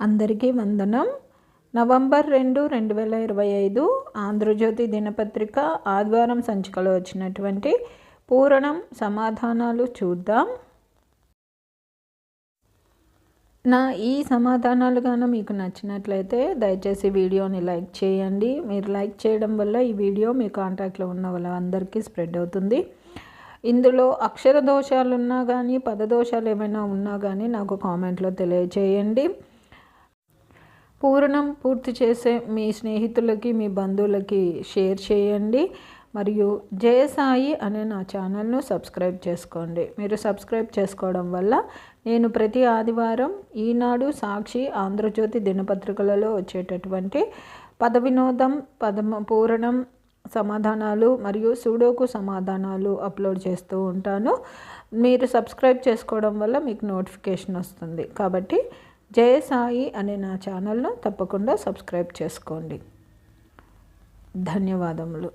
అందరికీ వందనం. నవంబర్ రెండు రెండు వేల ఇరవై ఐదు ఆంధ్రజ్యోతి దినపత్రిక ఆదివారం సంచికలో వచ్చినటువంటి పూరణం సమాధానాలు చూద్దాం. నా ఈ సమాధానాలు కానీ మీకు నచ్చినట్లయితే దయచేసి వీడియోని లైక్ చేయండి. మీరు లైక్ చేయడం వల్ల ఈ వీడియో మీ కాంటాక్ట్లో ఉన్న వాళ్ళందరికీ స్ప్రెడ్ అవుతుంది. ఇందులో అక్షర దోషాలు ఉన్నా కానీ పదదోషాలు ఏమైనా ఉన్నా కానీ నాకు కామెంట్లో తెలియచేయండి. పూర్ణం పూర్తి చేసే మీ స్నేహితులకి మీ బంధువులకి షేర్ చేయండి. మరియు జయసాయి అనే నా ఛానల్ను సబ్స్క్రైబ్ చేసుకోండి. మీరు సబ్స్క్రైబ్ చేసుకోవడం వల్ల నేను ప్రతి ఆదివారం ఈనాడు సాక్షి ఆంధ్రజ్యోతి దినపత్రికలలో వచ్చేటటువంటి పద వినోదం పదమ పూరణం సమాధానాలు మరియు సూడోకు సమాధానాలు అప్లోడ్ చేస్తూ ఉంటాను. మీరు సబ్స్క్రైబ్ చేసుకోవడం వల్ల మీకు నోటిఫికేషన్ వస్తుంది. కాబట్టి జయసాయి అనే నా ఛానల్ను తప్పకుండా సబ్స్క్రైబ్ చేసుకోండి. ధన్యవాదములు.